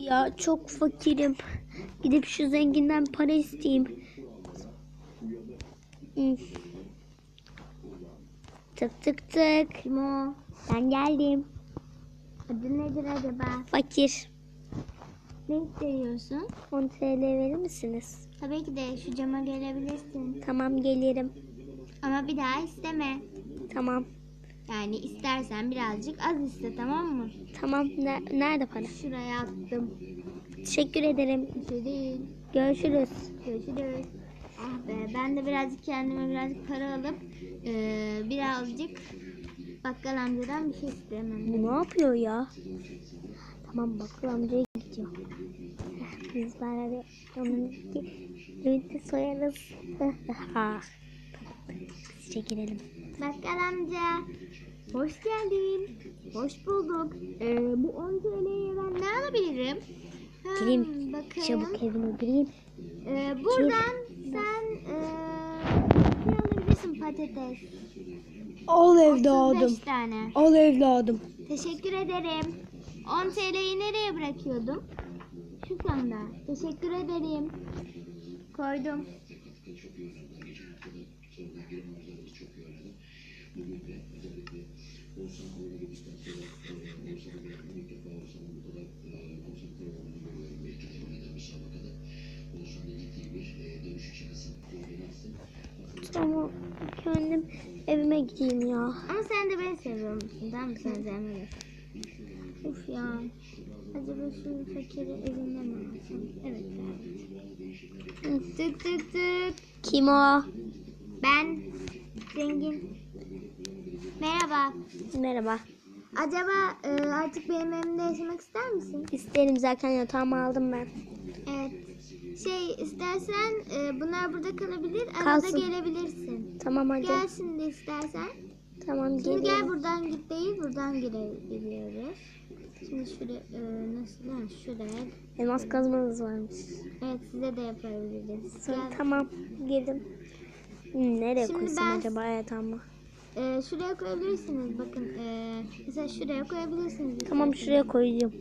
ya çok fakirim. Gidip şu zenginden para isteyeyim. Tık tık tık. Kim o? Ben geldim. Adı nedir acaba? Fakir. Ne istiyorsun? 10 TL verir misiniz? Tabii ki de şu cama gelebilirsin. Tamam gelirim. Ama bir daha isteme. Tamam. Yani istersen birazcık az iste tamam mı? Tamam. Ne- nerede para? Şuraya attım. Teşekkür ederim. Bir şey değil. Görüşürüz. Görüşürüz. Ah be ben de birazcık kendime birazcık para alıp eee, birazcık bakkal amcadan bir şey istemem. Bu ne yapıyor ya? Tamam bakkal amcaya gidiyor. Biz beraber onun evinde soyarız. Ha. Biz çekilelim. Bakkal amca hoş geldin. Hoş bulduk. Eee, bu 10 TL'ye ben ne alabilirim? Hmm, Gireyim. bakayım. Çabuk evine gireyim. Eee, buradan sen eee ne alabilirsin patates? Al 35 tane. Al evladım. Teşekkür ederim. 10 TL'yi nereye bırakıyordum? Şu sanda. Teşekkür ederim. Koydum. Tamam. Kendim evime gideyim ya. Ama sen de beni seviyor musun? Tamam mı? Sen sevmedin. Uf ya. Acaba şu fakiri evinden mi alsam? Evet. evet. Tık tık tık. Kim o? Ben zengin. Merhaba. Merhaba. Acaba e, artık benim evimde yaşamak ister misin? İsterim zaten yatağımı aldım ben. Evet. Şey istersen e, bunlar burada kalabilir. Arada Kalsın. gelebilirsin. Tamam hadi. Gel şimdi istersen. Tamam Şimdi gel geliyorum. buradan git değil buradan girebiliyoruz. Şimdi şuraya e, nasıl ha, şuraya. Elmas kazmanız varmış. Evet size de yapabiliriz. Sonra, Gel. tamam girdim. Hmm, Nereye Şimdi koysam ben- acaba yatağımı? E, şuraya koyabilirsiniz. Bakın e, mesela şuraya koyabilirsiniz. Tamam isterseniz. şuraya koyacağım.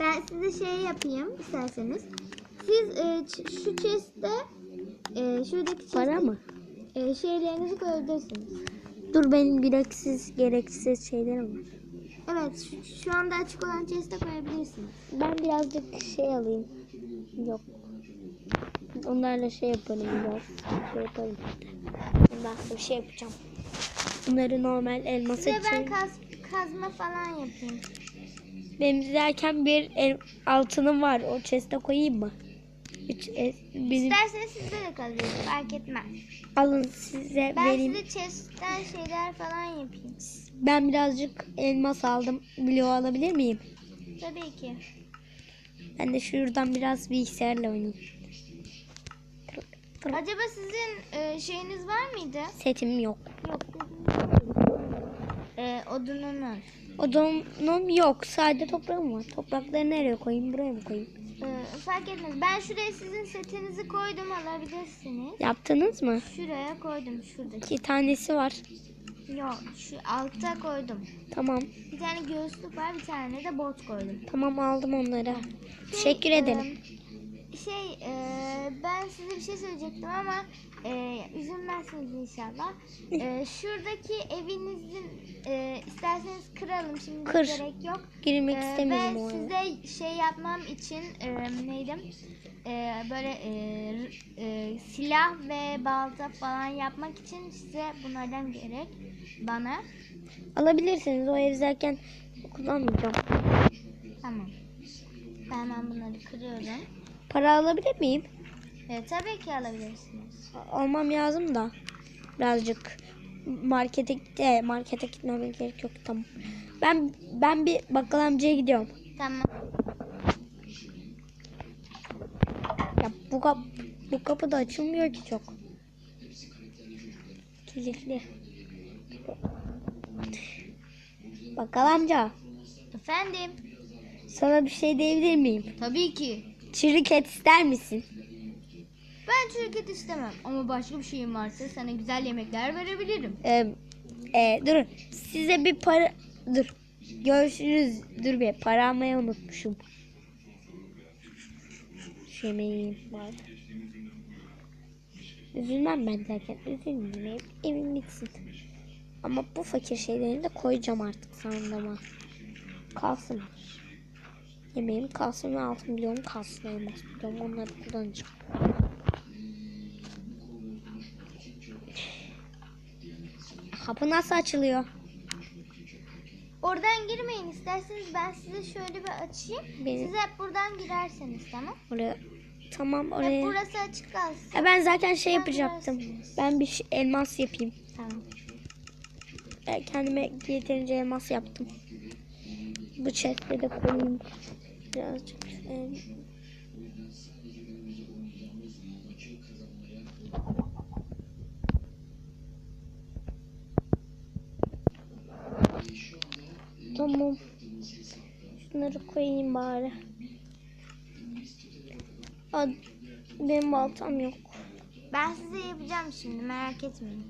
Ben size şey yapayım isterseniz. Siz e, şu chest'te e, şuradaki chest'te Para mı? e, şeylerinizi koyabilirsiniz. Dur benim gereksiz gereksiz şeylerim var. Evet şu, şu anda açık olan chest'e koyabilirsiniz. Ben birazcık şey alayım. Yok. Onlarla şey yaparım biraz. Şey yaparım. Ben bir şey yapacağım. Bunları normal elması Size ben için. kaz, kazma falan yapayım. Benim derken bir el, altınım var. O chest'e koyayım mı? Üç, e, benim İsterseniz sizde de kalabilir fark etmez. alın size Ben vereyim. size chest'ten şeyler falan yapayım. Ben birazcık elmas aldım. Bloğu alabilir miyim? Tabii ki. Ben de şuradan biraz bilgisayarla oynayayım. Acaba sizin e, şeyiniz var mıydı? Setim yok. E, odununuz. Odunum yok. Sadece toprağım var. Toprakları nereye koyayım? Buraya mı koyayım? E, fark etmez. Ben şuraya sizin setinizi koydum alabilirsiniz. Yaptınız mı? Şuraya koydum şuradaki. İki tanesi var. Yok şu altta koydum. Tamam. Bir tane göğüslük var bir tane de bot koydum. Tamam aldım onları. Teşekkür ederim. Şey e, ben size bir şey söyleyecektim ama e, üzülmezsiniz inşallah. E, şuradaki evinizin e, isterseniz kıralım şimdi Kır. gerek yok. Girmek E, istemiyorum ve size şey yapmam için e, neydi? E, böyle e, e, silah ve balta falan yapmak için size bunlardan gerek bana. Alabilirsiniz. O ev zaten kullanmayacağım. Tamam. Ben hemen bunları kırıyorum. Para alabilir miyim? E, tabii ki alabilirsiniz. Almam lazım da. Birazcık markete e, markete gitmeme gerek yok tamam. Ben ben bir bakkal amcaya gidiyorum. Tamam. Ya bu kap bu kapı da açılmıyor ki çok. Kilitli. Bakkal amca, Efendim? sana bir şey diyebilir miyim? Tabii ki. Çürük et ister misin? Ben çürük istemem ama başka bir şeyim varsa sana güzel yemekler verebilirim. Ee, e, dur, size bir para... Dur, görüşürüz. Dur bir, para almayı unutmuşum. yemeğim var. Üzülmem ben derken üzülmeyeyim. Evim bitsin. Ama bu fakir şeylerini de koyacağım artık sandığıma. Kalsın. Yemeğim kalsın ve altın milyonum kalsın elmas milyonum onları kullanacağım. Kapı nasıl açılıyor? Oradan girmeyin isterseniz ben size şöyle bir açayım. Benim- Siz hep buradan girerseniz tamam. Oraya tamam Hep oraya. burası açık kalsın. Ya ben zaten şey yapacaktım. Ben bir şey- elmas yapayım. Tamam. E, Kendime yeterince elmas yaptım. Bu chest'e de koyayım. Birazcık. E, Tamam. Şunları koyayım bari. Aa, benim baltam yok. Ben size yapacağım şimdi merak etmeyin.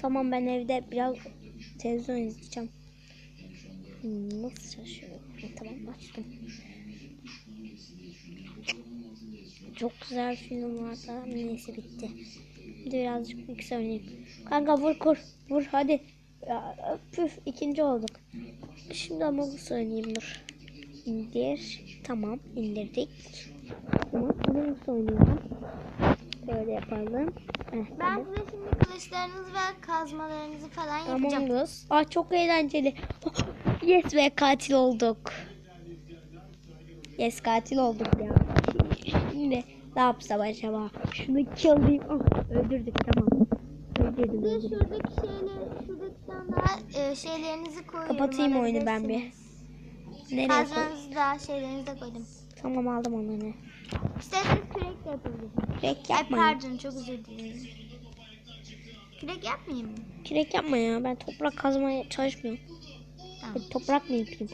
Tamam ben evde biraz televizyon izleyeceğim. Hmm, Nasıl çalışıyor? Tamam açtım. Çok güzel film vardı. Neyse bitti. Bir de birazcık yüksek oynayayım. Kanka vur kur. Vur hadi. Ya, püf ikinci olduk. Şimdi ama bu oynayayım dur. İndir. Tamam indirdik. Tamam bunu nasıl oynayalım? Böyle yapalım. Heh, Ben tamam. size şimdi kılıçlarınızı ve kazmalarınızı falan yapacağım. Among. Aa çok eğlenceli. Yes ve katil olduk. Yes katil olduk ya. Şimdi ne yapsam acaba? Şunu killayayım. Ah, öldürdük tamam. Öldürdüm Bir öldürdüm. şuradaki şeyleri, şuradaki tane daha e, şeylerinizi koyuyorum. Kapatayım oyunu ben bir. Nereye koy? Kazmanızı da şeylerinizi de koydum. Tamam aldım onları. İsterseniz kürek de yapabilirsiniz. Kürek Ay yapmayın. pardon çok özür dilerim. Kürek yapmayayım mı? Kürek yapma ya. Ben toprak kazmaya çalışmıyorum. Tamam. Toprak mı yapayım?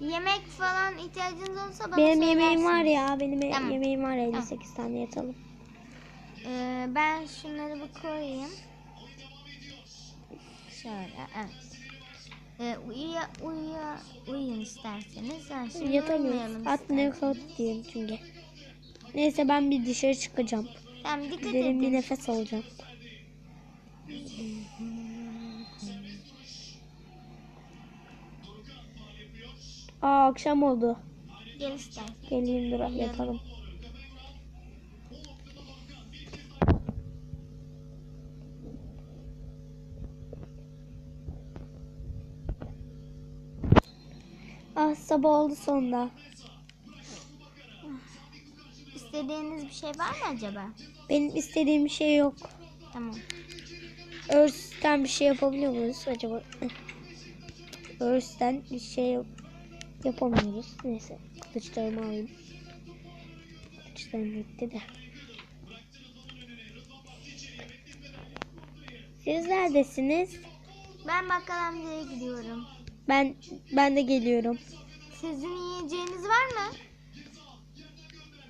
Yemek falan ihtiyacınız olursa bana Benim yemeğim var ya. Benim Tamam. yemeğim var 58 tane yatalım. Ee, ben şunları bir koyayım. Şöyle evet. Ee, uyuya, uyuya, uyuyun isterseniz. Şimdi Yatamıyoruz. uyumayalım At ne isterseniz. kadar diyeyim çünkü. Neyse ben bir dışarı çıkacağım. Tamam dikkat Derin bir edin. nefes alacağım. Aa akşam oldu. Gel istersen. Geleyim dur yatalım. Ah sabah oldu sonunda. İstediğiniz bir şey var mı acaba? Benim istediğim bir şey yok. Tamam. Örsten bir şey yapabiliyor muyuz acaba? Örsten bir şey yap- yapamıyoruz. Neyse kılıçlarımı alayım. Kılıçlarım bitti de. Siz neredesiniz? Ben bakkal amcaya gidiyorum. Ben ben de geliyorum. Sizin yiyeceğiniz var mı?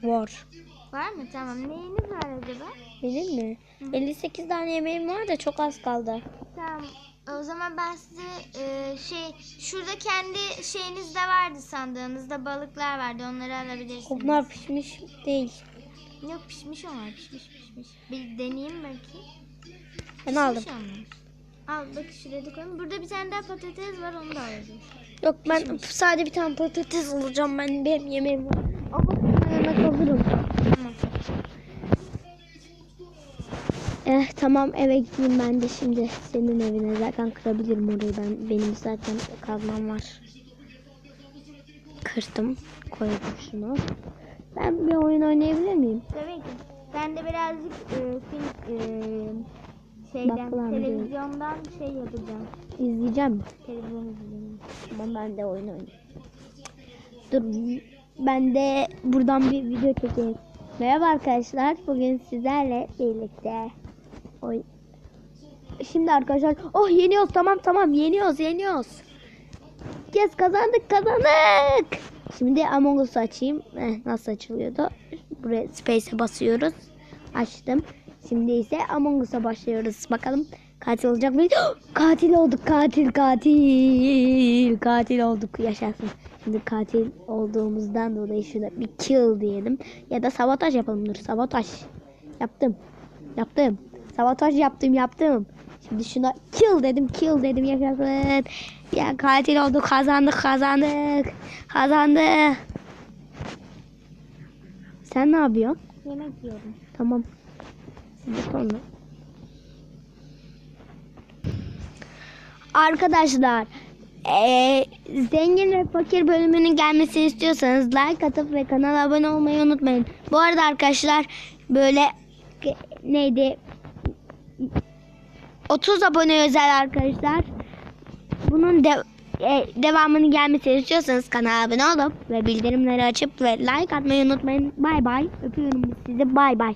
Var. Var mı? Tamam. Neyiniz var acaba? Benim mi? 58 tane yemeğim var da çok az kaldı. Tamam. O zaman ben size e, şey şurada kendi şeyiniz de vardı sandığınızda balıklar vardı onları alabilirsiniz. Bunlar pişmiş değil. Yok pişmiş onlar pişmiş pişmiş. Bir deneyeyim belki. Ben aldım. Pişmiş onlar. Al bak şuraya koyayım. Burada bir tane daha patates var onu da alacağız. Yok ben sadece bir tane patates alacağım. Ben benim yemeğim var. Ama yemek alırım. Eh tamam eve gideyim ben de şimdi senin evine zaten kırabilirim orayı ben benim zaten kazmam var. Kırdım koydum şunu. Ben bir oyun oynayabilir miyim? Tabii ki. Ben de birazcık e, film, e, şeyden televizyondan şey yapacağım. İzleyeceğim mi? Televizyon izleyeceğim. Tamam ben de oyun oynayayım. Dur ben de buradan bir video çekeyim. Merhaba arkadaşlar bugün sizlerle birlikte oy Şimdi arkadaşlar oh yeniyoruz tamam tamam yeniyoruz yeniyoruz. Yes kazandık kazandık. Şimdi Among Us açayım. Eh, nasıl açılıyordu? Buraya space'e basıyoruz. Açtım. Şimdi ise Among Us'a başlıyoruz. Bakalım Katil olacak mıyız? katil olduk. Katil katil. Katil olduk. Yaşasın. Şimdi katil olduğumuzdan dolayı şurada bir kill diyelim. Ya da sabotaj yapalım. Dur sabotaj. Yaptım. Yaptım. Sabotaj yaptım yaptım. Şimdi şuna kill dedim kill dedim yaşasın. Ya katil olduk kazandık kazandık. Kazandık. Sen ne yapıyorsun? Yemek yiyorum. Tamam. Şimdi sonra. Arkadaşlar eee, zengin ve fakir bölümünün gelmesini istiyorsanız like atıp ve kanala abone olmayı unutmayın. Bu arada arkadaşlar böyle neydi 30 abone özel arkadaşlar. Bunun de, e, devamını gelmesini istiyorsanız kanala abone olup ve bildirimleri açıp ve like atmayı unutmayın. Bay bay. Öpüyorum sizi. Bay bay.